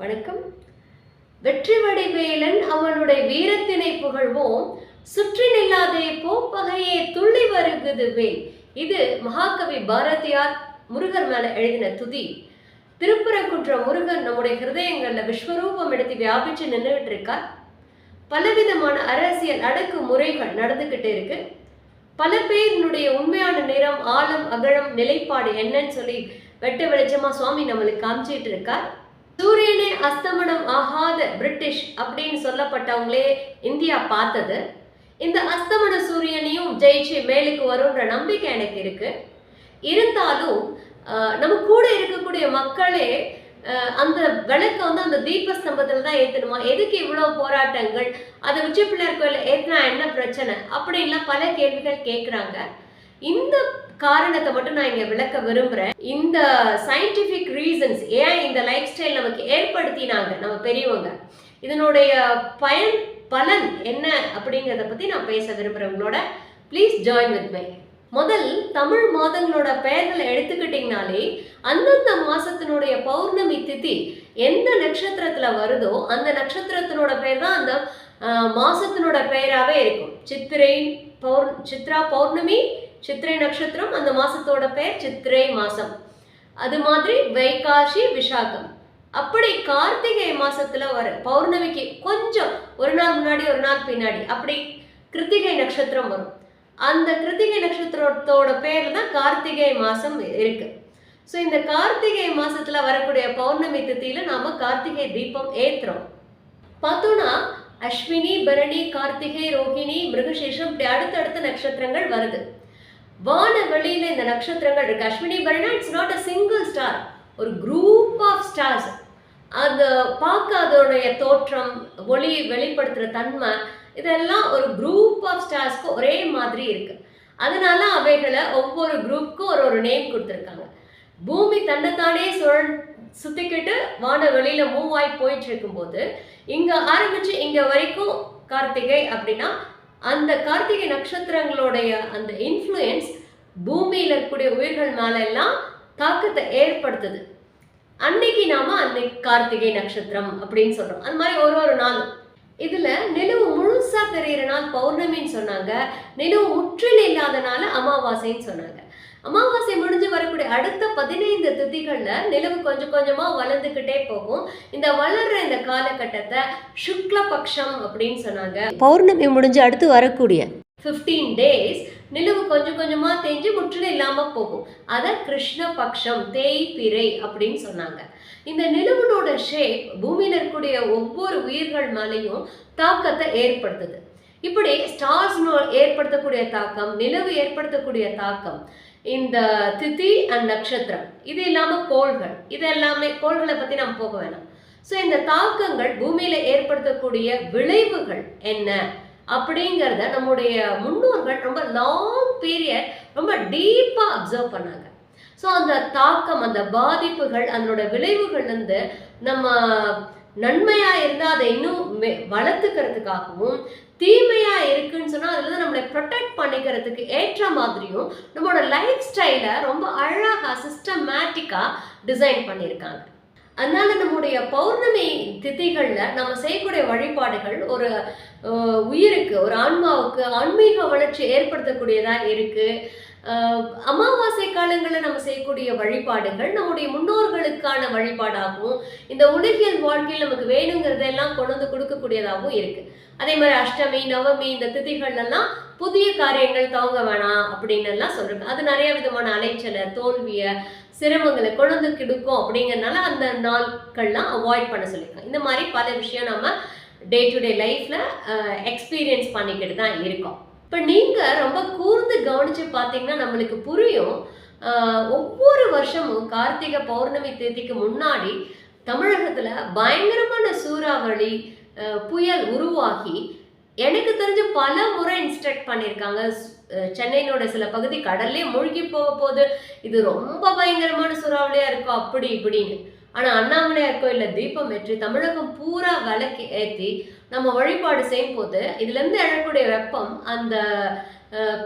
வணக்கம். வெற்றி வடிவேலன் அவனுடைய வீரத்தினை புகழ்வோம். சுற்றி நில்லாதே போப்பகையே துள்ளி வருகுது வேல் இது மகாகவி பாரதியார் முருகர் மேல எழுதின துதி. திருப்புறக்குற்ற முருகன் நம்முடைய ஹிருதயங்கள்ல விஸ்வரூபம் எடுத்து வியாபிச்சு நின்றுகிட்டு இருக்கார் பலவிதமான அரசியல் அடக்கு முறைகள் நடந்துகிட்டு இருக்கு. பல பேரினுடைய உண்மையான நிறம் ஆழம் அகழம் நிலைப்பாடு என்னன்னு சொல்லி வெட்ட வெளிச்சமா சுவாமி நம்மளுக்கு காமிச்சிட்டு இருக்கார். சூரியனே அஸ்தமனம் ஆகாத பிரிட்டிஷ் அப்படின்னு சொல்லப்பட்டவங்களே இந்தியா பார்த்தது. இந்த அஸ்தமன சூரியனையும் ஜெயிச்சு மேலுக்கு வரும்ன்ற நம்பிக்கை எனக்கு இருக்கு. இருந்தாலும் நம்ம கூட இருக்கக்கூடிய மக்களே அந்த விளக்கை வந்து அந்த தீப ஸ்தம்பத்தில் தான் ஏற்றணுமா எதுக்கு இவ்வளோ போராட்டங்கள்? அதை உச்சி பிள்ளையார் கோயிலில் ஏற்றினா என்ன பிரச்சனை? அப்படின்லாம் பல கேள்விகள் கேட்குறாங்க இந்த காரணத்தை மட்டும் நான் இங்கே விளக்க விரும்புகிறேன் இந்த சயின்டிஃபிக் ரீசன்ஸ் ஏன் இந்த லைஃப் ஸ்டைல் நமக்கு ஏற்படுத்தினாங்க நம்ம பெரியவங்க? இதனுடைய பயன் பலன் என்ன அப்படிங்கிறத பற்றி நான் பேச விரும்புறவங்களோட ப்ளீஸ் ஜாயின் வித் மை முதல் தமிழ் மாதங்களோட பெயர்களை எடுத்துக்கிட்டிங்கனாலே அந்தந்த மாசத்தினுடைய பௌர்ணமி திதி எந்த நட்சத்திரத்துல வருதோ அந்த நட்சத்திரத்தினோட பெயர் தான் அந்த மாசத்தினோட பெயராகவே இருக்கும். சித்திரை பௌர் சித்ரா பௌர்ணமி சித்திரை நட்சத்திரம் அந்த மாசத்தோட பெயர் சித்திரை மாசம். அது மாதிரி வைகாசி விசாகம். அப்படி கார்த்திகை மாசத்துல வர பௌர்ணமிக்கு கொஞ்சம் ஒரு நாள் முன்னாடி ஒரு நாள் பின்னாடி அப்படி கிருத்திகை நட்சத்திரம் வரும். அந்த கிருத்திகை நட்சத்திரத்தோட பேர்ல தான் கார்த்திகை மாசம் இருக்கு. ஸோ இந்த கார்த்திகை மாசத்துல வரக்கூடிய பௌர்ணமி திதியில நாம கார்த்திகை தீபம் ஏத்துறோம். பார்த்தோம்னா அஸ்வினி பரணி கார்த்திகை ரோகிணி மிருகசேஷம் இப்படி அடுத்தடுத்த நட்சத்திரங்கள் வருது. வான வெளியில இந்த நட்சத்திரங்கள் இருக்கு. Ashwini Bharani it's not a single star ஒரு குரூப் ஆஃப் ஸ்டார்ஸ் அது பார்க்க அதோடைய தோற்றம் ஒளி வெளிப்படுத்துற தன்மை இதெல்லாம் ஒரு குரூப் ஆஃப் ஸ்டார்ஸ்க்கு ஒரே மாதிரி இருக்கு. அதனால அவைகளை ஒவ்வொரு குரூப்புக்கும் ஒரு ஒரு நேம் கொடுத்துருக்காங்க. பூமி தன்னைத்தானே சுழன் சுத்திக்கிட்டு வான வெளியில மூவ் ஆகி போயிட்டு இருக்கும்போது இங்க ஆரம்பிச்சு இங்க வரைக்கும் கார்த்திகை அப்படின்னா அந்த கார்த்திகை நட்சத்திரங்களுடைய அந்த இன்ஃப்ளூயன்ஸ் பூமியில் இருக்கக்கூடிய உயிர்கள் மேலெல்லாம் தாக்கத்தை ஏற்படுத்துது. அன்னைக்கு நாம அன்னைக்கு கார்த்திகை நட்சத்திரம் அப்படின்னு சொல்றோம். அந்த மாதிரி ஒரு ஒரு நாள் இதுல நிலவு முழுசா தெரியிற நாள் பௌர்ணமின்னு சொன்னாங்க. நிலவு முற்றிலும் இல்லாத நாள் அமாவாசைன்னு சொன்னாங்க. அமாவாசை முடிஞ்சு வரக்கூடிய அடுத்த பதினைந்து திதிகள்ல நிலவு கொஞ்சம் கொஞ்சமா வளர்ந்துக்கிட்டே போகும். இந்த வளர்ற இந்த காலகட்டத்தை சுக்லபக்ஷம் அப்படின்னு சொன்னாங்க. பௌர்ணமி முடிஞ்சு அடுத்து வரக்கூடிய ஃபிஃப்டீன் டேஸ் நிலவு கொஞ்சம் கொஞ்சமா தேஞ்சு முற்றிலும் இல்லாம போகும். அத கிருஷ்ண பக்ஷம் தேய்பிறை அப்படின்னு சொன்னாங்க. இந்த நிலவனோட ஷேப் பூமியில இருக்கக்கூடிய ஒவ்வொரு உயிர்கள் மேலேயும் தாக்கத்தை ஏற்படுத்துது. இப்படி ஸ்டார்ஸ் ஏற்படுத்தக்கூடிய தாக்கம் நிலவு ஏற்படுத்தக்கூடிய தாக்கம் இந்த திதி அண்ட் நட்சத்திரம். இது இல்லாம கோள்கள். இது எல்லாமே கோள்களை பத்தி நம்ம போக வேணாம். ஸோ இந்த தாக்கங்கள் பூமியில ஏற்படுத்தக்கூடிய விளைவுகள் என்ன அப்படிங்கிறத நம்முடைய முன்னோர்கள் ரொம்ப லாங் பீரியட் ரொம்ப டீப்பாக அப்சர்வ் பண்ணாங்க. ஸோ அந்த தாக்கம் அந்த பாதிப்புகள் அதனோட விளைவுகள் வந்து நம்ம நன்மையாக இருந்தால் அதை இன்னும் வளர்த்துக்கிறதுக்காகவும் தீமையா இருக்குன்னு சொன்னா அதுல இருந்து நம்மளை ப்ரொடெக்ட் பண்ணிக்கிறதுக்கு ஏற்ற மாதிரியும் நம்மளோட லைஃப் ஸ்டைலை ரொம்ப அழகா சிஸ்டமேட்டிக்கா டிசைன் பண்ணியிருக்காங்க. அதனால நம்முடைய பௌர்ணமி திதிகளில் நம்ம செய்யக்கூடிய வழிபாடுகள் ஒரு உயிருக்கு ஒரு ஆன்மாவுக்கு ஆன்மீக வளர்ச்சி ஏற்படுத்தக்கூடியதாக இருக்குது அமாவாசை காலங்களில் நம்ம செய்யக்கூடிய வழிபாடுகள் நம்முடைய முன்னோர்களுக்கான வழிபாடாகவும் இந்த உலகியல் வாழ்க்கையில் நமக்கு வேணுங்கிறதெல்லாம் கொண்டு வந்து கொடுக்கக்கூடியதாகவும் இருக்குது அதே மாதிரி அஷ்டமி நவமி இந்த திதிகள் எல்லாம் புதிய காரியங்கள் துவங்க வேணாம் அப்படின்னு எல்லாம் சொல்றாங்க. அது நிறைய விதமான அலைச்சலை தோல்வியை சிரமங்களை கொண்டு வந்து கிடுக்கும் அப்படிங்கறதுனால அந்த நாட்கள்லாம் அவாய்ட் பண்ண சொல்லியிருக்காங்க. இந்த மாதிரி பல விஷயம் நம்ம டே டு டே லைஃப்ல எக்ஸ்பீரியன்ஸ் பண்ணிக்கிட்டு தான் இருக்கோம். இப்போ நீங்கள் ரொம்ப கூர்ந்து கவனித்து பார்த்தீங்கன்னா நம்மளுக்கு புரியும் ஒவ்வொரு வருஷமும் கார்த்திகை பௌர்ணமி தேதிக்கு முன்னாடி தமிழகத்தில் பயங்கரமான சூறாவளி புயல் உருவாகி எனக்கு தெரிஞ்சு பல முறை இன்ஸ்ட்ரக்ட் பண்ணியிருக்காங்க சென்னையினோட சில பகுதி கடல்லே மூழ்கி போக போகுது இது ரொம்ப பயங்கரமான சூறாவளியா இருக்கும் அப்படி இப்படின்னு. ஆனா அண்ணாமலையார் கோயில்ல தீபம் ஏற்றி தமிழகம் பூரா விளக்கு ஏற்றி நம்ம வழிபாடு செய்யும் போது இதுல இருந்து எழக்கூடிய வெப்பம் அந்த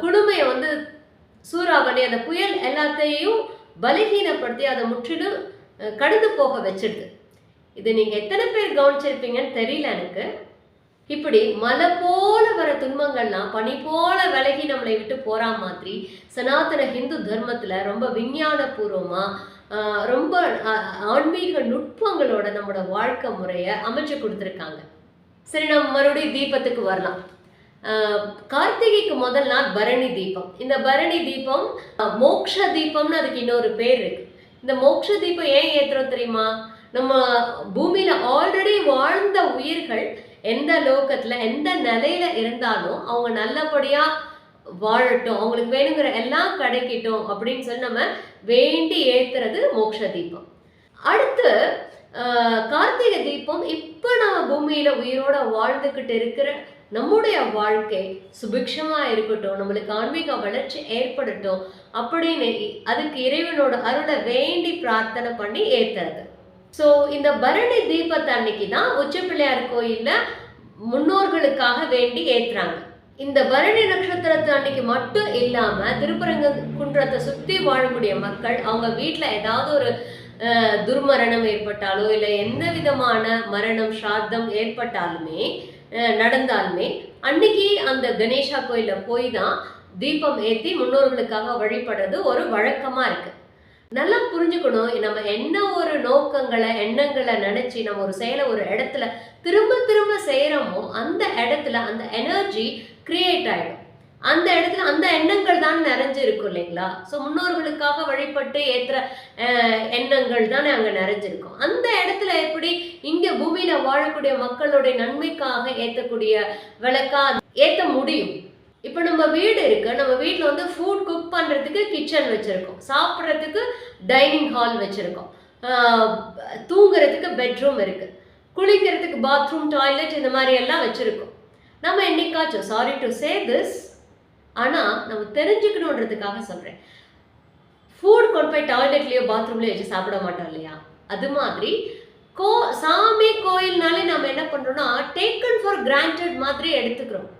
குடுமையை வந்து சூறாவளி அந்த புயல் எல்லாத்தையும் பலகீனப்படுத்தி அதை முற்றிலும் கடந்து போக வச்சிடுது. இது நீங்க எத்தனை பேர் கவனிச்சிருப்பீங்கன்னு தெரியல எனக்கு. இப்படி மலை போல வர துன்பங்கள்லாம் பனி போல விலகி நம்மளை விட்டு போறா மாதிரி சனாதன ஹிந்து தர்மத்துல ரொம்ப விஞ்ஞான பூர்வமா ரொம்ப ஆன்மீக நுட்பங்களோட நம்மளோட வாழ்க்கை முறையை அமைச்சு கொடுத்துருக்காங்க. சரி நம்ம மறுபடியும் தீபத்துக்கு வரலாம். கார்த்திகைக்கு முதல் நாள் பரணி தீபம். இந்த பரணி தீபம் மோக்ஷ தீபம்னு அதுக்கு இன்னொரு பேர் இருக்கு. இந்த மோக்ஷ தீபம் ஏன் ஏத்துறோம் தெரியுமா? நம்ம பூமியில ஆல்ரெடி வாழ்ந்த உயிர்கள் எந்த லோகத்துல எந்த நிலையில இருந்தாலும் அவங்க நல்லபடியா வாழட்டும். அவங்களுக்கு வேணுங்கிற எல்லாம் கிடைக்கட்டும் அப்படின்னு சொல்லி நம்ம வேண்டி ஏத்துறது மோக்ஷ தீபம். அடுத்து கார்த்திகை தீபம் இப்போ நம்ம பூமியில உயிரோட வாழ்ந்துக்கிட்டு இருக்கிற நம்முடைய வாழ்க்கை சுபிக்ஷமா இருக்கட்டும் நம்மளுக்கு ஆன்மீக வளர்ச்சி ஏற்படட்டும் அப்படின்னு அதுக்கு இறைவனோட அருளை வேண்டி பிரார்த்தனை பண்ணி ஏத்துறது. ஸோ இந்த பரணி தீபத்தை அன்னைக்கு தான் உச்சப்பிள்ளையார் கோயிலில் முன்னோர்களுக்காக வேண்டி ஏற்றுறாங்க இந்த பரணி நட்சத்திரத்து அன்னைக்கு மட்டும் இல்லாமல் திருப்பரங்க குன்றத்தை சுற்றி வாழக்கூடிய மக்கள் அவங்க வீட்டில் ஏதாவது ஒரு துர்மரணம் ஏற்பட்டாலோ இல்லை எந்த விதமான மரணம் ஸ்ராத்தம் ஏற்பட்டாலுமே நடந்தாலுமே அன்னைக்கு அந்த கணேஷா கோயிலில் போய் தான் தீபம் ஏற்றி முன்னோர்களுக்காக வழிபடுறது ஒரு வழக்கமாக இருக்குது நல்லா புரிஞ்சுக்கணும். நம்ம என்ன ஒரு நோக்கங்களை எண்ணங்களை நினைச்சு நம்ம ஒரு செயலை ஒரு இடத்துல திரும்ப திரும்ப செய்கிறோமோ அந்த இடத்துல அந்த எனர்ஜி கிரியேட் ஆகிடும் அந்த இடத்துல அந்த எண்ணங்கள் தான் நிறைஞ்சு இருக்கும் இல்லைங்களா? ஸோ முன்னோர்களுக்காக வழிபட்டு ஏற்ற எண்ணங்கள் தானே அங்கே நிறைஞ்சிருக்கும். அந்த இடத்துல எப்படி இங்கே பூமியில் வாழக்கூடிய மக்களுடைய நன்மைக்காக ஏற்றக்கூடிய விளக்கா ஏற்ற முடியும்? இப்போ நம்ம வீடு இருக்கு. நம்ம வீட்டில் வந்து ஃபுட் குக் பண்ணுறதுக்கு கிச்சன் வச்சுருக்கோம். சாப்பிட்றதுக்கு டைனிங் ஹால் வச்சுருக்கோம். தூங்குறதுக்கு பெட்ரூம் இருக்கு. குளிக்கிறதுக்கு பாத்ரூம் டாய்லெட் இந்த மாதிரி எல்லாம் வச்சுருக்கோம். நம்ம என்னைக்காச்சும் சாரி டு சே திஸ் ஆனால் நம்ம தெரிஞ்சுக்கணுன்றதுக்காக சொல்கிறேன் ஃபுட் கொண்டு போய் டாய்லெட்லேயோ பாத்ரூம்லேயோ வச்சு சாப்பிட மாட்டோம் இல்லையா? அது மாதிரி கோ சாமி கோயில்னாலே நம்ம என்ன பண்ணுறோம்னா டேக்கன் ஃபார் கிராண்டட் மாதிரி எடுத்துக்கிறோம்.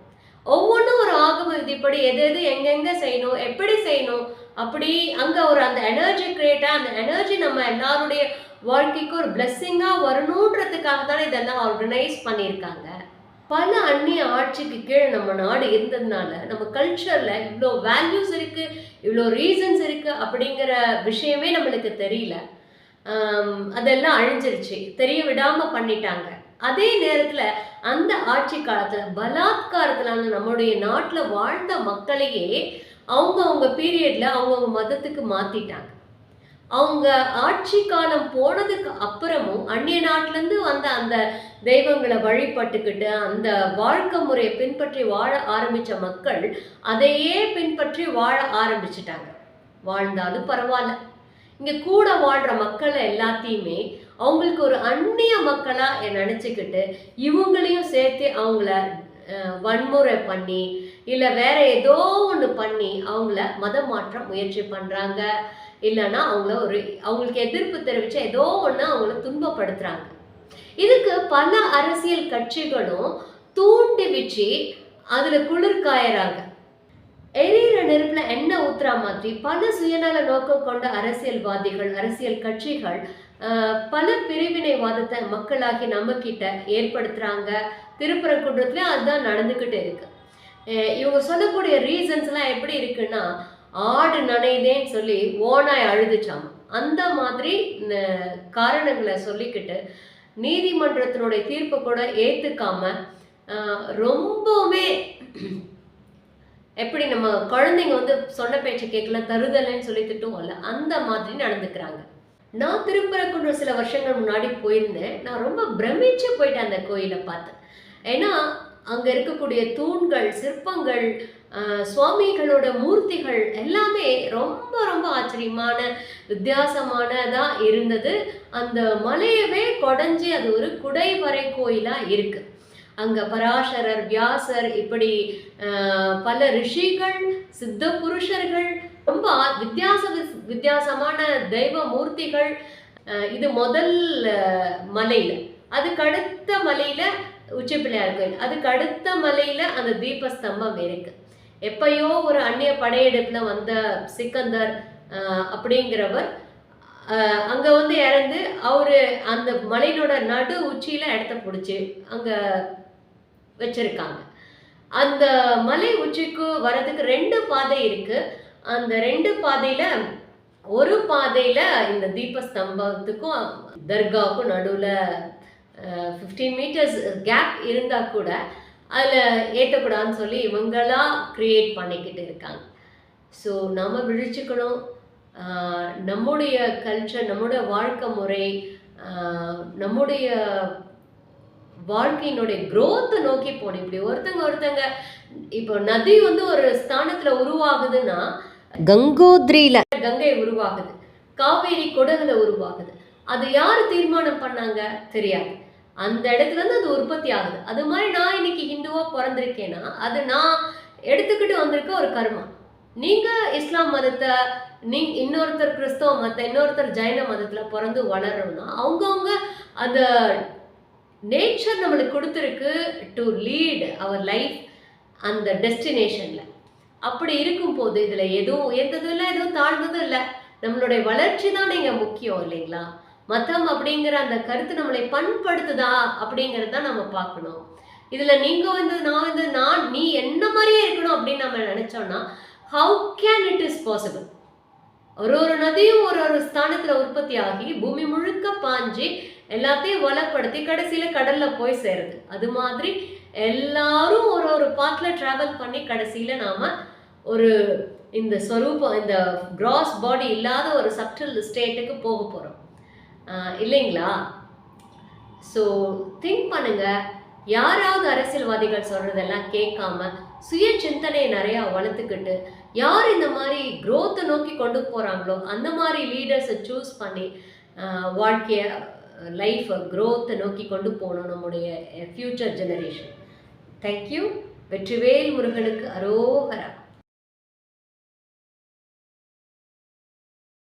ஒவ்வொன்றும் ஆகம? விதிப்படி எது எது எங்கெங்க செய்யணும்? எப்படி செய்யணும்? அப்படி அங்க ஒரு அந்த எனர்ஜி கிரியேட்டா அந்த எனர்ஜி நம்ம எல்லாருடைய வாழ்க்கைக்கு ஒரு பிளெஸ்ஸிங்கா வரணுன்றதுக்காக தானே இதெல்லாம் ஆர்கனைஸ் பண்ணியிருக்காங்க. பல அந்நிய ஆட்சிக்கு கீழே நம்ம நாடு இருந்ததுனால நம்ம கல்ச்சரில் இவ்வளோ வேல்யூஸ் இருக்குது இவ்வளோ ரீசன்ஸ் இருக்குது அப்படிங்கிற விஷயமே நம்மளுக்கு தெரியல. அதெல்லாம் அழிஞ்சிருச்சு. தெரிய விடாமல் பண்ணிட்டாங்க. அதே நேரத்துல அந்த ஆட்சி காலத்துல பலாத்காரத்திலான நம்மளுடைய நாட்டுல வாழ்ந்த மக்களையே அவங்க அவங்க பீரியட்ல அவங்கவுங்க மதத்துக்கு மாத்திட்டாங்க. அவங்க ஆட்சி காலம் போனதுக்கு அப்புறமும் அந்நிய நாட்டிலேருந்து வந்த அந்த தெய்வங்களை வழிபட்டுக்கிட்டு அந்த வாழ்க்கை முறையை பின்பற்றி வாழ ஆரம்பித்த மக்கள் அதையே பின்பற்றி வாழ ஆரம்பிச்சிட்டாங்க. வாழ்ந்தாலும் பரவாயில்ல. இங்கே கூட வாழ்கிற மக்களை எல்லாத்தையுமே அவங்களுக்கு ஒரு அந்நிய மக்களா நினச்சிக்கிட்டு இவங்களையும் சேர்த்து அவங்கள வன்முறை பண்ணி இல்லை வேற ஏதோ ஒன்று பண்ணி அவங்கள மதம் மாற்ற முயற்சி பண்ணுறாங்க இல்லைன்னா அவங்கள ஒரு அவங்களுக்கு எதிர்ப்பு தெரிவிச்சு ஏதோ ஒன்று அவங்கள துன்பப்படுத்துறாங்க. இதுக்கு பல அரசியல் கட்சிகளும் தூண்டி வச்சு அதில் குளிர் காயறாங்க. எரியிற நெருப்பில் எண்ணெய் ஊத்துறா மாதிரி பல சுயநல நோக்கம் கொண்ட அரசியல்வாதிகள் அரசியல் கட்சிகள் பல பிரிவினைவாதத்தை மக்களாகி நம்ம கிட்ட ஏற்படுத்துறாங்க அதுதான் நடந்துகிட்டு இருக்கு. இவங்க சொல்லக்கூடிய ரீசன்ஸ் எல்லாம் எப்படி இருக்குன்னா ஆடு நனைதேன்னு சொல்லி ஓனாய் அழுதுச்சாம். அந்த மாதிரி காரணங்களை சொல்லிக்கிட்டு நீதிமன்றத்தினுடைய தீர்ப்பை கூட ஏற்றுக்காம ரொம்பவுமே எப்படி நம்ம குழந்தைங்க வந்து சொன்ன பேச்சை கேட்கல தருதலைன்னு சொல்லி திட்டுவோம்ல அந்த மாதிரி நடந்துக்கிறாங்க. நான் திருப்பரங்குன்றம் சில வருஷங்கள் முன்னாடி போயிருந்தேன். நான் ரொம்ப பிரமிச்சு போயிட்டேன் அந்த கோயிலை பார்த்தேன். ஏன்னா அங்கே இருக்கக்கூடிய தூண்கள் சிற்பங்கள் சுவாமிகளோட மூர்த்திகள் எல்லாமே ரொம்ப ரொம்ப ஆச்சரியமான வித்தியாசமானதாக இருந்தது. அந்த மலையவே கொடைஞ்சி அது ஒரு குடைவரை கோயிலாக இருக்குது அங்க பராசரர் வியாசர் இப்படி பல ரிஷிகள் சித்த புருஷர்கள் ரொம்ப வித்தியாச விஸ்- வித்தியாசமான தெய்வ மூர்த்திகள் இது முதல் மலையில் மலையில. அதுக்கு அடுத்த மலையில உச்சி பிள்ளையார் கோயில். அதுக்கு அடுத்த மலையில அந்த தீபஸ்தம்பம் இருக்கு. எப்பயோ ஒரு அந்நிய படையெடுப்புல வந்த சிக்கந்தர் அப்படிங்கிறவர் அங்கே அங்க வந்து இறந்து அவரு அந்த மலையினோட நடு உச்சியில இடத்த பிடிச்சி அங்க வச்சிருக்காங்க. அந்த மலை உச்சிக்கு வரதுக்கு ரெண்டு பாதை இருக்குது அந்த ரெண்டு பாதையில ஒரு பாதையில இந்த தீபஸ்தம்பத்துக்கும் தர்காவுக்கும் நடுவில் ஃபிஃப்டீன் மீட்டர்ஸ் கேப் இருந்தால் கூட அதில் ஏற்றக்கூடாதுன்னு சொல்லி இவங்களாம் க்ரியேட் பண்ணிக்கிட்டு இருக்காங்க. ஸோ நம்ம விழிச்சுக்கணும். நம்முடைய கல்ச்சர் நம்முடைய வாழ்க்கை முறை நம்முடைய வாழ்க்கையினுடைய க்ரோத்தை நோக்கி போகணும். இப்படி ஒருத்தங்க ஒருத்தங்க இப்போ நதி வந்து ஒரு ஸ்தானத்தில் உருவாகுதுன்னா கங்கோத்ரியில. கங்கை உருவாகுது. காவேரி கொடகுல உருவாகுது. அது யார் தீர்மானம் பண்ணாங்க? தெரியாது. அந்த இடத்துல இருந்து அது உற்பத்தி ஆகுது. அது மாதிரி நான் இன்னைக்கு ஹிந்துவா பிறந்திருக்கேன்னா அது நான் எடுத்துக்கிட்டு வந்திருக்க ஒரு கர்மம் நீங்க இஸ்லாம் மதத்தை நீ இன்னொருத்தர் கிறிஸ்தவ மதத்தை இன்னொருத்தர் ஜைன மதத்துல பிறந்து வளரணும்னா அவங்கவுங்க அந்த நேச்சர் நம்மளுக்கு கொடுத்துருக்கு டு லீட் அவர் லைஃப் அந்த டெஸ்டினேஷன்ல அப்படி இருக்கும்போது இதுல எதுவும் உயர்ந்ததும் இல்லை எதுவும் தாழ்ந்ததும் இல்லை. நம்மளுடைய வளர்ச்சி தான் நீங்க முக்கியம் இல்லைங்களா? மதம் அப்படிங்கிற அந்த கருத்து நம்மளை பண்படுத்துதா அப்படிங்கறத நம்ம பார்க்கணும். இதுல நீங்க வந்து நான் வந்து நான் நீ என்ன மாதிரியே இருக்கணும் அப்படின்னு நம்ம நினைச்சோம்னா how can it is possible ஒரு ஒரு நதியும் ஒரு ஒரு ஸ்தானத்துல உற்பத்தி ஆகி பூமி முழுக்க பாஞ்சு எல்லாத்தையும் வளப்படுத்தி கடைசியில கடல்ல போய் சேருது. அது மாதிரி எல்லாரும் ஒரு ஒரு பாத்துல டிராவல் பண்ணி கடைசியில நாம ஒரு இந்த ஸ்வரூபம் இந்த கிராஸ் பாடி இல்லாத ஒரு சப்டில் ஸ்டேட்டுக்கு போக போகிறோம் இல்லைங்களா? ஸோ திங்க் பண்ணுங்க. யாராவது அரசியல்வாதிகள் சொல்கிறதெல்லாம் கேட்காம சுய சிந்தனையை நிறையா வளர்த்துக்கிட்டு யார் இந்த மாதிரி குரோத்தை நோக்கி கொண்டு போகிறாங்களோ அந்த மாதிரி லீடர்ஸை சூஸ் பண்ணி வாழ்க்கையை லைஃப்பை க்ரோத்தை நோக்கி கொண்டு போகணும் நம்முடைய ஃப்யூச்சர் ஜெனரேஷன் தேங்க்யூ வெற்றிவேல் முருகனுக்கு அரோகரா.